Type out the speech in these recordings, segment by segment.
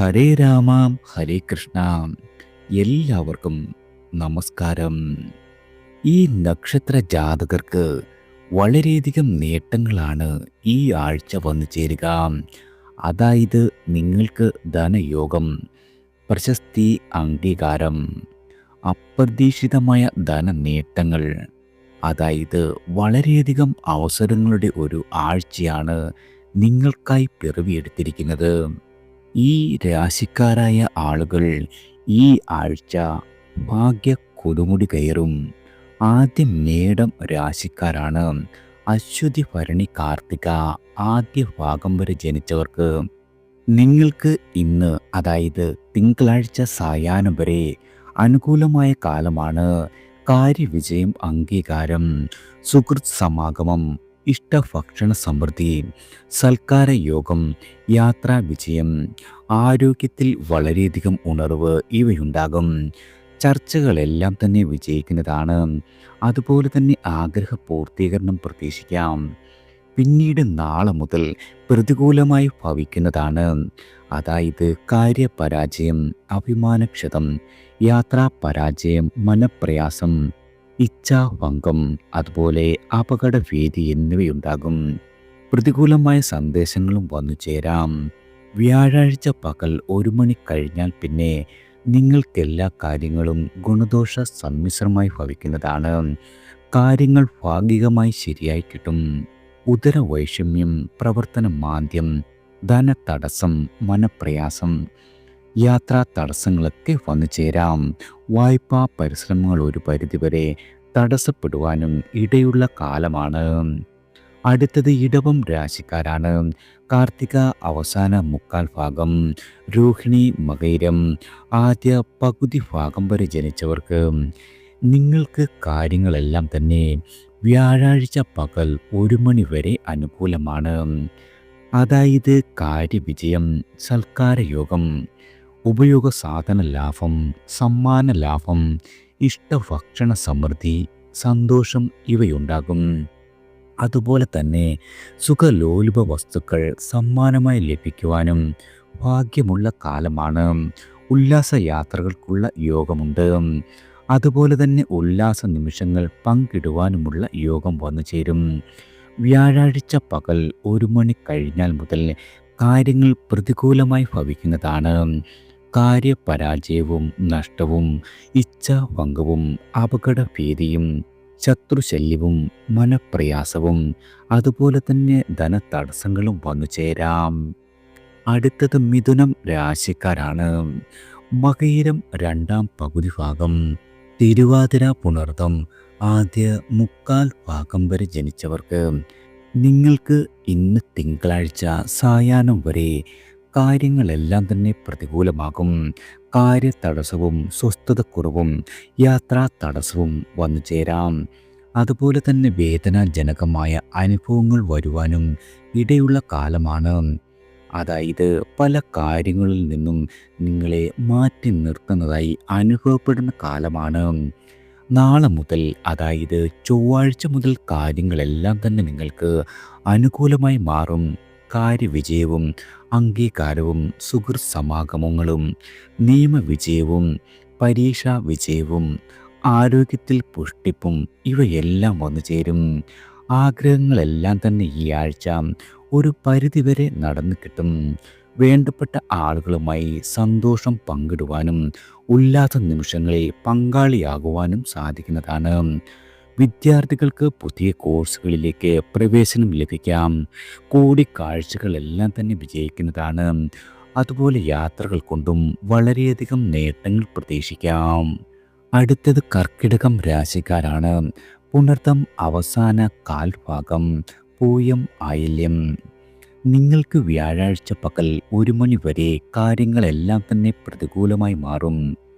ഹരേ രാമ ഹരേ കൃഷ്ണ. എല്ലാവർക്കും നമസ്കാരം. ഈ നക്ഷത്ര ജാതകർക്ക് വളരെയധികം നേട്ടങ്ങളാണ് ഈ ആഴ്ച വന്നു ചേരുക. അതായത് നിങ്ങൾക്ക് ധനയോഗം പ്രശസ്തി അംഗീകാരം അപ്രതീക്ഷിതമായ ധന നേട്ടങ്ങൾ അതായത് വളരെയധികം അവസരങ്ങളുടെ ഒരു ആഴ്ചയാണ് നിങ്ങൾക്കായി പിറവിയെടുത്തിരിക്കുന്നത്. ഈ രാശിക്കാരായ ആളുകൾ ഈ ആഴ്ച ഭാഗ്യ കൊതുമുടി കയറും. ആദ്യം മേടം രാശിക്കാരാണ്. അശ്വതി ഭരണി കാർത്തിക ആദ്യ ഭാഗം വരെ ജനിച്ചവർക്ക് നിങ്ങൾക്ക് ഇന്ന് അതായത് തിങ്കളാഴ്ച സായാഹ്നം വരെ അനുകൂലമായ കാലമാണ്. കാര്യവിജയം അംഗീകാരം സുഹൃത് സമാഗമം ഇഷ്ടഭക്ഷണ സമൃദ്ധി സൽക്കാര യോഗം യാത്രാ വിജയം ആരോഗ്യത്തിൽ വളരെയധികം ഉണർവ് ഇവയുണ്ടാകും. ചർച്ചകളെല്ലാം തന്നെ വിജയിക്കുന്നതാണ്. അതുപോലെ തന്നെ ആഗ്രഹ പൂർത്തീകരണം പ്രതീക്ഷിക്കാം. പിന്നീട് നാളെ മുതൽ പ്രതികൂലമായി ഭവിക്കുന്നതാണ്. അതായത് കാര്യപരാജയം അഭിമാനക്ഷതം യാത്രാ പരാജയം മനപ്രയാസം ഇച്ഛാഭംഗം അതുപോലെ അപകടഭീതി എന്നിവയുണ്ടാകും. പ്രതികൂലമായ സന്ദേശങ്ങളും വന്നു ചേരാം. വ്യാഴാഴ്ച പകൽ ഒരു മണി കഴിഞ്ഞാൽ പിന്നെ നിങ്ങൾക്കെല്ലാ കാര്യങ്ങളും ഗുണദോഷ സമ്മിശ്രമായി ഭവിക്കുന്നതാണ്. കാര്യങ്ങൾ ഭാഗികമായി ശരിയായി കിട്ടും. ഉദരവൈഷമ്യം പ്രവർത്തന മാന്ദ്യം ധനതടസ്സം മനപ്രയാസം യാത്രാ തടസ്സങ്ങളൊക്കെ വന്നു ചേരാം. വായ്പാ പരിശ്രമങ്ങൾ ഒരു പരിധിവരെ തടസ്സപ്പെടുവാനും ഇടയുള്ള കാലമാണ്. അടുത്തത് ഇടവം രാശിക്കാരാണ്. കാർത്തിക അവസാന മുക്കാൽ ഭാഗം രോഹിണി മകൈരം ആദ്യ പകുതി ഭാഗം വരെ ജനിച്ചവർക്ക് നിങ്ങൾക്ക് കാര്യങ്ങളെല്ലാം തന്നെ വ്യാഴാഴ്ച പകൽ ഒരു മണി വരെ അനുകൂലമാണ്. അതായത് കാര്യവിജയം സൽക്കാരയോഗം. ഉപയോഗ സാധന ലാഭം സമ്മാന ലാഭം ഇഷ്ടഭക്ഷണ സമൃദ്ധി സന്തോഷം ഇവയുണ്ടാകും. അതുപോലെ തന്നെ സുഖലോലുപ വസ്തുക്കൾ സമ്മാനമായി ലഭിക്കുവാനും ഭാഗ്യമുള്ള കാലമാണ്. ഉല്ലാസ യാത്രകൾക്കുള്ള യോഗമുണ്ട്. അതുപോലെ തന്നെ ഉല്ലാസ നിമിഷങ്ങൾ പങ്കിടുവാനുമുള്ള യോഗം വന്നു ചേരും. വ്യാഴാഴ്ച പകൽ ഒരു മണി കഴിഞ്ഞാൽ മുതൽ കാര്യങ്ങൾ പ്രതികൂലമായി ഭവിക്കുന്നതാണ്. കാര്യപരാജയവും നഷ്ടവും ഇച്ഛാഭംഗവും അപകടഭീതിയും ശത്രുശല്യവും മനപ്രയാസവും അതുപോലെ തന്നെ ധനതടസ്സങ്ങളും വന്നു ചേരാം. അടുത്തത് മിഥുനം രാശിക്കാരാണ്. മകയിരം രണ്ടാം പകുതി ഭാഗം തിരുവാതിര പുണർത്തം ആദ്യ മുക്കാൽ ഭാഗം വരെ ജനിച്ചവർക്ക് നിങ്ങൾക്ക് ഇന്ന് തിങ്കളാഴ്ച സായാഹ്നം വരെ കാര്യങ്ങളെല്ലാം തന്നെ പ്രതികൂലമാകും. കാര്യതടസ്സവും സ്വസ്ഥതക്കുറവും യാത്രാ തടസ്സവും വന്നു ചേരാം. അതുപോലെ തന്നെ വേദനാജനകമായ അനുഭവങ്ങൾ വരുവാനും ഇടയുള്ള കാലമാണ്. അതായത് പല കാര്യങ്ങളിൽ നിന്നും നിങ്ങളെ മാറ്റി നിർത്തുന്നതായി അനുഭവപ്പെടുന്ന കാലമാണ്. നാളെ മുതൽ അതായത് ചൊവ്വാഴ്ച മുതൽ കാര്യങ്ങളെല്ലാം തന്നെ നിങ്ങൾക്ക് അനുകൂലമായി മാറും. കാര്യവിജയവും അംഗീകാരവും സുഹൃ സമാഗമങ്ങളും നിയമവിജയവും പരീക്ഷാ വിജയവും ആരോഗ്യത്തിൽ പുഷ്ടിപ്പും ഇവയെല്ലാം വന്നു ചേരും. ആഗ്രഹങ്ങളെല്ലാം തന്നെ ഈ ആഴ്ച ഒരു പരിധിവരെ നടന്നു കിട്ടും. വേണ്ടപ്പെട്ട ആളുകളുമായി സന്തോഷം പങ്കിടുവാനും ഉല്ലാസ നിമിഷങ്ങളിൽ പങ്കാളിയാകുവാനും സാധിക്കുന്നതാണ്. വിദ്യാർത്ഥികൾക്ക് പുതിയ കോഴ്സുകളിലേക്ക് പ്രവേശനം ലഭിക്കാം. കൂടിക്കാഴ്ചകളെല്ലാം തന്നെ വിജയിക്കുന്നതാണ്. അതുപോലെ യാത്രകൾ കൊണ്ടും വളരെയധികം നേട്ടങ്ങൾ പ്രതീക്ഷിക്കാം. അടുത്തത് കർക്കിടകം രാശിക്കാരാണ്. പുണർത്തം അവസാന കാൽഭാഗം പൂയം ആയില്യം നിങ്ങൾക്ക് വ്യാഴാഴ്ച പകൽ ഒരു മണി വരെ കാര്യങ്ങളെല്ലാം തന്നെ പ്രതികൂലമായി മാറും.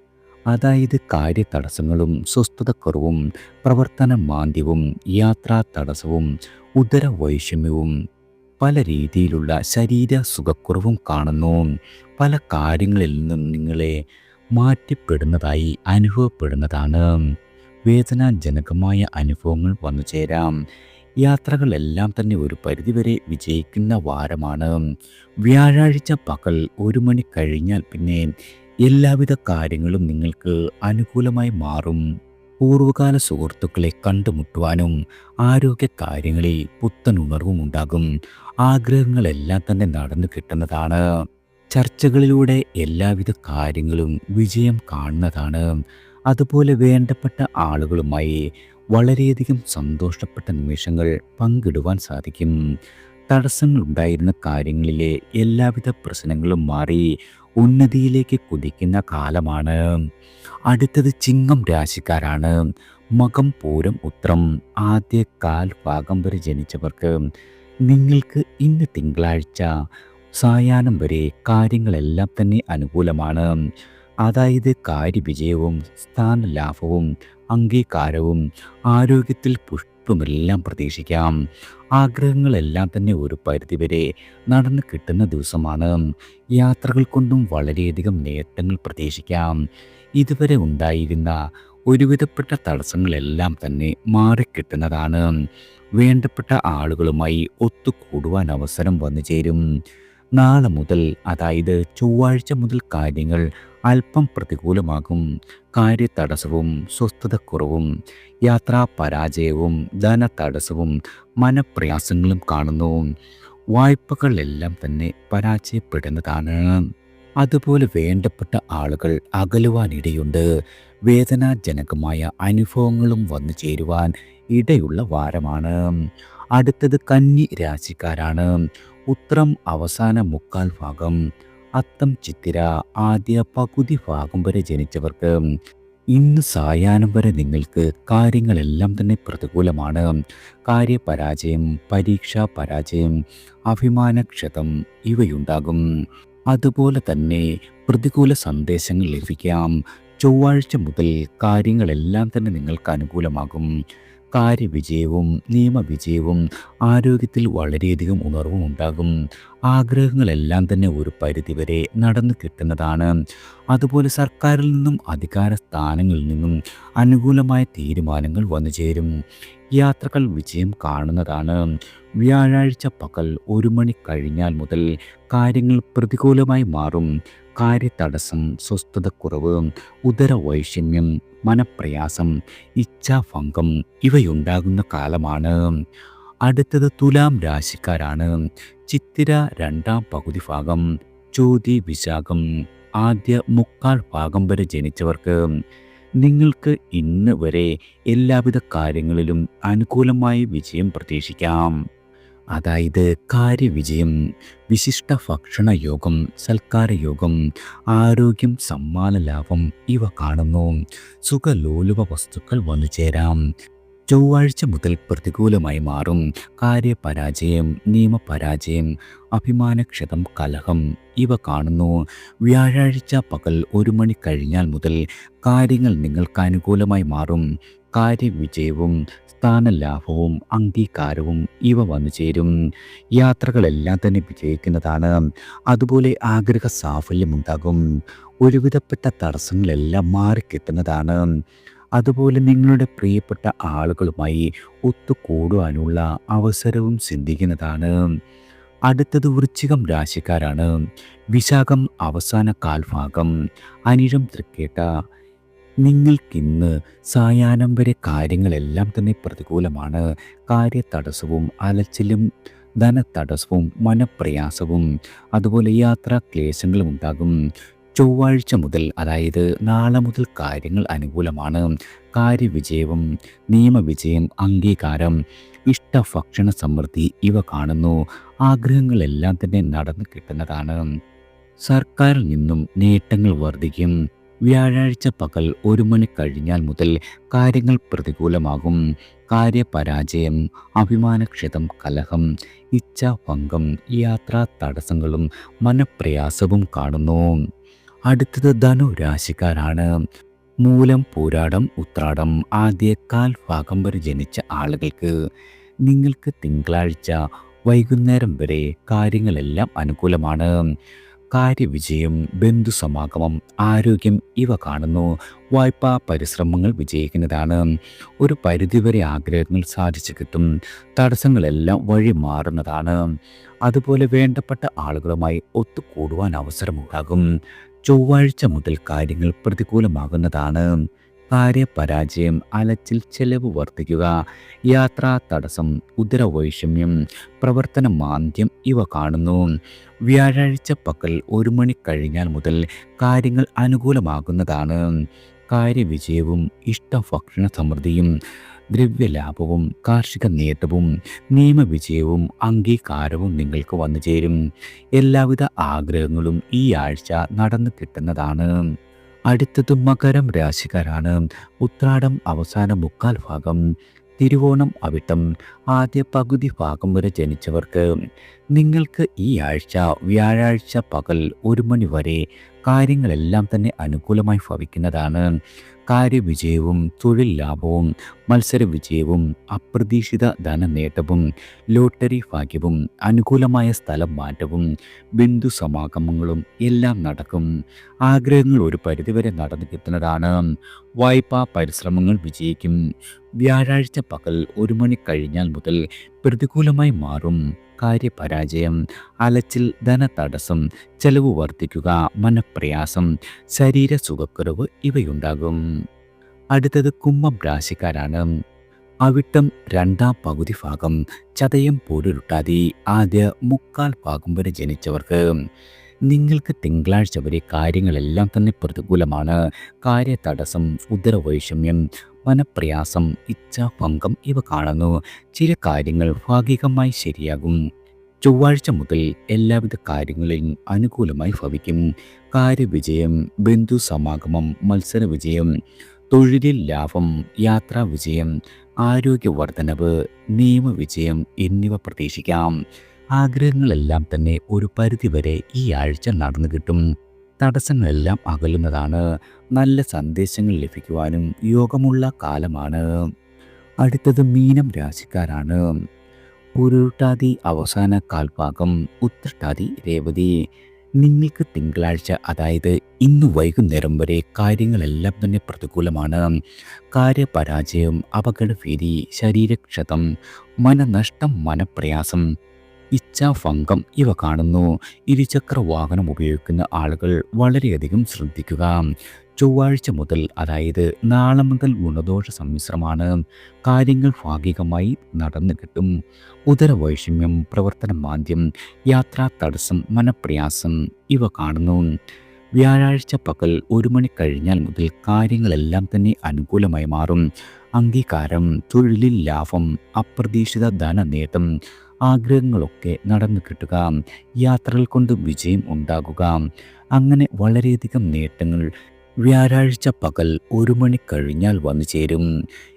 അതായത് കാര്യതടസ്സങ്ങളും സ്വസ്ഥതക്കുറവും പ്രവർത്തന മാന്ദ്യവും യാത്രാ തടസ്സവും ഉദരവൈഷമ്യവും പല രീതിയിലുള്ള ശരീര സുഖക്കുറവും കാണുന്നു. പല കാര്യങ്ങളിൽ നിന്നും നിങ്ങളെ മാറ്റിപ്പെടുന്നതായി അനുഭവപ്പെടുന്നതാണ്. വേദനാജനകമായ അനുഭവങ്ങൾ വന്നു ചേരാം. യാത്രകളെല്ലാം തന്നെ ഒരു പരിധിവരെ വിജയിക്കുന്ന വാരമാണ്. വ്യാഴാഴ്ച പകൽ ഒരു മണി കഴിഞ്ഞാൽ പിന്നെ എല്ലാവിധ കാര്യങ്ങളും നിങ്ങൾക്ക് അനുകൂലമായി മാറും. പൂർവകാല സുഹൃത്തുക്കളെ കണ്ടുമുട്ടുവാനും ആരോഗ്യ കാര്യങ്ങളിൽ പുത്തൻ ഉണർവും ഉണ്ടാകും. ആഗ്രഹങ്ങളെല്ലാം തന്നെ നടന്നു കിട്ടുന്നതാണ്. ചർച്ചകളിലൂടെ എല്ലാവിധ കാര്യങ്ങളും വിജയം കാണുന്നതാണ്. അതുപോലെ വേണ്ടപ്പെട്ട ആളുകളുമായി വളരെയധികം സന്തോഷപ്പെട്ട നിമിഷങ്ങൾ പങ്കിടുവാൻ സാധിക്കും. തടസ്സങ്ങളുണ്ടായിരുന്ന കാര്യങ്ങളിലെ എല്ലാവിധ പ്രശ്നങ്ങളും മാറി ഉന്നതിയിലേക്ക് കുതിക്കുന്ന കാലമാണ്. അടുത്തത് ചിങ്ങം രാശിക്കാരാണ്. മകം പൂരം ഉത്രം ആദ്യ കാൽ ഭാഗം വരെ ജനിച്ചവർക്ക് നിങ്ങൾക്ക് ഇന്ന് തിങ്കളാഴ്ച സായാഹ്നം വരെ കാര്യങ്ങളെല്ലാം തന്നെ അനുകൂലമാണ്. അതായത് കാര്യവിജയവും സ്ഥാനലാഭവും അംഗീകാരവും ആരോഗ്യത്തിൽ പുഷ്പമെല്ലാം പ്രതീക്ഷിക്കാം. ആഗ്രഹങ്ങളെല്ലാം തന്നെ ഒരു പരിധിവരെ നടന്നു കിട്ടുന്ന ദിവസമാണ്. യാത്രകൾ കൊണ്ടും വളരെയധികം നേട്ടങ്ങൾ പ്രതീക്ഷിക്കാം. ഇതുവരെ ഉണ്ടായിരുന്ന ഒരുവിധപ്പെട്ട തടസ്സങ്ങളെല്ലാം തന്നെ മാറിക്കിട്ടുന്നതാണ്. വേണ്ടപ്പെട്ട ആളുകളുമായി ഒത്തുകൂടുവാൻ അവസരം വന്നു ചേരും നാളെ മുതൽ അതായത് ചൊവ്വാഴ്ച മുതൽ കാര്യങ്ങൾ അല്പം പ്രതികൂലമാകും. കാര്യതടസ്സവും സ്വസ്ഥതക്കുറവും യാത്രാ പരാജയവും ധനതടസ്സവും മനപ്രയാസങ്ങളും കാണുന്നു. വായ്പകളെല്ലാം തന്നെ പരാജയപ്പെടുന്നതാണ്. അതുപോലെ വേണ്ടപ്പെട്ട ആളുകൾ അകലുവാനിടയുണ്ട്. വേദനാജനകമായ അനുഭവങ്ങളും വന്നു ചേരുവാൻ ഇടയുള്ള വാരമാണ്. അടുത്തത് കന്നി രാശിക്കാരാണ്. ഉത്രം അവസാന മുക്കാൽ ഭാഗം. അത്തം ചിത്തിര ആദ്യ പകുതി ഭാഗം വരെ ജനിച്ചവർക്ക് ഇന്ന് സായാഹ്നം വരെ നിങ്ങൾക്ക് കാര്യങ്ങളെല്ലാം തന്നെ പ്രതികൂലമാണ്. കാര്യപരാജയം പരീക്ഷാ പരാജയം അഭിമാനക്ഷതം ഇവയുണ്ടാകും. അതുപോലെ തന്നെ പ്രതികൂല സന്ദേശങ്ങൾ ലഭിക്കാം. ചൊവ്വാഴ്ച മുതൽ കാര്യങ്ങളെല്ലാം തന്നെ നിങ്ങൾക്ക് അനുകൂലമാകും. കാര്യവിജയവും നിയമവിജയവും ആരോഗ്യത്തിൽ വളരെയധികം ഉണർവും ഉണ്ടാകും. ആഗ്രഹങ്ങളെല്ലാം തന്നെ ഒരു പരിധിവരെ നടന്നു കിട്ടുന്നതാണ്. അതുപോലെ സർക്കാരിൽ നിന്നും അധികാര സ്ഥാനങ്ങളിൽ നിന്നും അനുകൂലമായ തീരുമാനങ്ങൾ വന്നു ചേരും. യാത്രകൾ വിജയം കാണുന്നതാണ്. വ്യാഴാഴ്ച പകൽ ഒരു മണി കഴിഞ്ഞാൽ മുതൽ കാര്യങ്ങൾ പ്രതികൂലമായി മാറും. കാര്യതടസ്സം സ്വസ്ഥതക്കുറവ് ഉദരവൈഷമ്യം മനപ്രയാസം ഇച്ഛാഭംഗം ഇവയുണ്ടാകുന്ന കാലമാണ്. അടുത്തത് തുലാം രാശിക്കാരാണ്. ചിത്തിര രണ്ടാം പകുതി ഭാഗം ചോതി വിശാഖം ആദ്യ മുക്കാൽ ഭാഗം വരെ ജനിച്ചവർക്ക് നിങ്ങൾക്ക് ഇന്ന് വരെ എല്ലാവിധ കാര്യങ്ങളിലും അനുകൂലമായി വിജയം പ്രതീക്ഷിക്കാം. അതായത് കാര്യവിജയം വിശിഷ്ട ഭക്ഷണ യോഗം സൽക്കാര യോഗം ആരോഗ്യം സമ്മാന ലാഭം ഇവ കാണുന്നു. സുഖലോലുപ വസ്തുക്കൾ വന്നു ചേരാം. ചൊവ്വാഴ്ച മുതൽ പ്രതികൂലമായി മാറും. കാര്യപരാജയം നിയമപരാജയം അഭിമാനക്ഷതം കലഹം ഇവ കാണുന്നു. വ്യാഴാഴ്ച പകൽ ഒരു മണി കഴിഞ്ഞാൽ മുതൽ കാര്യങ്ങൾ നിങ്ങൾക്ക് അനുകൂലമായി മാറും. കാര്യവിജയവും സ്ഥാനലാഭവും അംഗീകാരവും ഇവ വന്നു ചേരും. യാത്രകളെല്ലാം തന്നെ വിജയിക്കുന്നതാണ്. അതുപോലെ ആഗ്രഹ സാഫല്യമുണ്ടാകും. ഒരുവിധപ്പെട്ട തടസ്സങ്ങളെല്ലാം മാറിക്കിട്ടുന്നതാണ്. അതുപോലെ നിങ്ങളുടെ പ്രിയപ്പെട്ട ആളുകളുമായി ഒത്തുകൂടുവാനുള്ള അവസരവും സിദ്ധിക്കുന്നതാണ്. അടുത്തത് വൃശ്ചികം രാശിക്കാരാണ്. വിശാഖം അവസാന കാൽഭാഗം. അനിഴം തൃക്കേട്ട. നിങ്ങൾക്കിന്ന് സായാഹ്നം വരെ കാര്യങ്ങളെല്ലാം തന്നെ പ്രതികൂലമാണ്. കാര്യതടസ്സവും അലച്ചിലും ധനതടസ്സവും മനപ്രയാസവും അതുപോലെ യാത്രാ ക്ലേശങ്ങളും ഉണ്ടാകും. ചൊവ്വാഴ്ച മുതൽ അതായത് നാളെ മുതൽ കാര്യങ്ങൾ അനുകൂലമാണ്. കാര്യവിജയവും നിയമവിജയം അംഗീകാരം ഇഷ്ടഭക്ഷണ സമൃദ്ധി ഇവ കാണുന്നു. ആഗ്രഹങ്ങളെല്ലാം തന്നെ നടന്നു കിട്ടുന്നതാണ്. സർക്കാരിൽ നിന്നും നേട്ടങ്ങൾ വർദ്ധിക്കും. വ്യാഴാഴ്ച പകൽ ഒരു മണി കഴിഞ്ഞാൽ മുതൽ കാര്യങ്ങൾ പ്രതികൂലമാകും. കാര്യപരാജയം അഭിമാനക്ഷതം കലഹം ഇച്ഛാഭംഗം യാത്രാ തടസ്സങ്ങളും മനപ്രയാസവും കാണുന്നു. അടുത്തത് ധനുരാശിക്കാരാണ്. മൂലം പൂരാടം ഉത്രാടം ആദ്യ കാൽ ഭാഗം വരെ ജനിച്ച ആളുകൾക്ക് നിങ്ങൾക്ക് തിങ്കളാഴ്ച വൈകുന്നേരം വരെ കാര്യങ്ങളെല്ലാം അനുകൂലമാണ്. കാര്യവിജയം ബന്ധുസമാഗമം ആരോഗ്യം ഇവ കാണുന്നു. വായ്പാ പരിശ്രമങ്ങൾ വിജയിക്കുന്നതാണ്. ഒരു പരിധിവരെ ആഗ്രഹങ്ങൾ സാധിച്ചു കിട്ടും. തടസ്സങ്ങളെല്ലാം വഴി മാറുന്നതാണ്. അതുപോലെ വേണ്ടപ്പെട്ട ആളുകളുമായി ഒത്തുകൂടുവാൻ അവസരമുണ്ടാകും. ചൊവ്വാഴ്ച മുതൽ കാര്യങ്ങൾ പ്രതികൂലമാകുന്നതാണ്. കാര്യപരാജയം അലച്ചിൽ ചെലവ് വർദ്ധിക്കുക യാത്രാ തടസ്സം ഉദരവൈഷമ്യം പ്രവർത്തന മാന്ദ്യം ഇവ കാണുന്നു. വ്യാഴാഴ്ച പക്കൽ ഒരു മണി കഴിഞ്ഞാൽ മുതൽ കാര്യങ്ങൾ അനുകൂലമാകുന്നതാണ്. കാര്യവിജയവും ഇഷ്ടഭക്ഷണ സമൃദ്ധിയും ദ്രവ്യലാഭവും കാർഷിക നേട്ടവും നിയമവിജയവും അംഗീകാരവും നിങ്ങൾക്ക് വന്നു ചേരും എല്ലാവിധ ആഗ്രഹങ്ങളും ഈ ആഴ്ച നടന്നു കിട്ടുന്നതാണ്. അടുത്തത് മകരം രാശിക്കാരാണ്. ഉത്രാടം അവസാന മുക്കാൽ ഭാഗം. തിരുവോണം അവിട്ടം ആദ്യ പകുതി ഭാഗം വരെ ജനിച്ചവർക്ക് നിങ്ങൾക്ക് ഈ ആഴ്ച വ്യാഴാഴ്ച പകൽ ഒരു മണി വരെ കാര്യങ്ങളെല്ലാം തന്നെ അനുകൂലമായി ഭവിക്കുന്നതാണ്. കാര്യവിജയവും തൊഴിൽ ലാഭവും മത്സര വിജയവും അപ്രതീക്ഷിത ധനനേട്ടവും ലോട്ടറി ഭാഗ്യവും അനുകൂലമായ സ്ഥലം മാറ്റവും ബിന്ദു സമാഗമങ്ങളും എല്ലാം നടക്കും. ആഗ്രഹങ്ങൾ ഒരു പരിധിവരെ നടന്നു കിട്ടുന്നതാണ് വായ്പാ പരിശ്രമങ്ങൾ വിജയിക്കും. വ്യാഴാഴ്ച പകൽ ഒരു മണി കഴിഞ്ഞാൽ മുതൽ പ്രതികൂലമായി മാറും. കാര്യപരാജയം അലച്ചിൽ ധനതടസ്സം ചെലവ് വർദ്ധിക്കുക മനപ്രയാസം ശരീര സുഖക്കുറവ് ഇവയുണ്ടാകും. അടുത്തത് കുംഭം രാശിക്കാരാണ്. അവിട്ടം രണ്ടാം പകുതി ഭാഗം ചതയം പോലൊരുട്ടാതി ആദ്യ മുക്കാൽ ഭാഗം വരെ ജനിച്ചവർക്ക് നിങ്ങൾക്ക് തിങ്കളാഴ്ച വരെ കാര്യങ്ങളെല്ലാം തന്നെ പ്രതികൂലമാണ്. കാര്യതടസ്സം ഉദരവൈഷമ്യം മനപ്രയാസം ഇച്ഛാഭംഗം ഇവ കാണുന്നു. ചില കാര്യങ്ങൾ ഭാഗികമായി ശരിയാകും. ചൊവ്വാഴ്ച മുതൽ എല്ലാവിധ കാര്യങ്ങളിലും അനുകൂലമായി ഭവിക്കും. കാര്യവിജയം ബന്ധു സമാഗമം മത്സര വിജയം തൊഴിലിൽ ലാഭം യാത്രാ വിജയം ആരോഗ്യവർദ്ധനവ് നിയമവിജയം എന്നിവ പ്രതീക്ഷിക്കാം. ആഗ്രഹങ്ങളെല്ലാം തന്നെ ഒരു പരിധിവരെ ഈ ആഴ്ച നടന്നു കിട്ടും. തടസ്സങ്ങളെല്ലാം അകലുന്നതാണ്. നല്ല സന്ദേശങ്ങൾ ലഭിക്കുവാനും യോഗമുള്ള കാലമാണ്. അടുത്തത് മീനം രാശിക്കാരാണ്. ഉരുട്ടാതി അവസാന കാൽഭാഗം ഉത്രട്ടാതി രേവതി. നിങ്ങൾക്ക് തിങ്കളാഴ്ച അതായത് ഇന്ന് വൈകുന്നേരം വരെ കാര്യങ്ങളെല്ലാം തന്നെ പ്രതികൂലമാണ്. കാര്യപരാജയം അപകടഭീതി ശരീരക്ഷതം മനനഷ്ടം മനപ്രയാസം ഇച്ഛാഭംഗം ഇവ കാണുന്നു. ഇരുചക്ര വാഹനം ഉപയോഗിക്കുന്ന ആളുകൾ വളരെയധികം ശ്രദ്ധിക്കുക. ചൊവ്വാഴ്ച മുതൽ അതായത് നാളെ മുതൽ ഗുണദോഷ സമ്മിശ്രമാണ് കാര്യങ്ങൾ ഭാഗികമായി നടന്നു കിട്ടും. ഉദരവൈഷമ്യം പ്രവർത്തന മാന്ദ്യം യാത്രാ തടസ്സം മനപ്രയാസം ഇവ കാണുന്നു. വ്യാഴാഴ്ച പകൽ ഒരു മണി കഴിഞ്ഞാൽ മുതൽ കാര്യങ്ങളെല്ലാം തന്നെ അനുകൂലമായി മാറും. അംഗീകാരം തൊഴിലിൽ ലാഭം അപ്രതീക്ഷിത ധനനേട്ടം ആഗ്രഹങ്ങളൊക്കെ നടന്നു കിട്ടുക. യാത്രകൾ കൊണ്ട് വിജയം ഉണ്ടാകുക. അങ്ങനെ വളരെയധികം നേട്ടങ്ങൾ വ്യാഴാഴ്ച പകൽ ഒരു മണി കഴിഞ്ഞാൽ വന്നു ചേരും.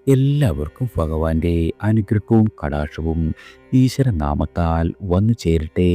എല്ലാവർക്കും ഭഗവാന്റെ അനുഗ്രഹവും കടാക്ഷവും ഈശ്വരനാമത്താൽ വന്നു ചേരട്ടെ.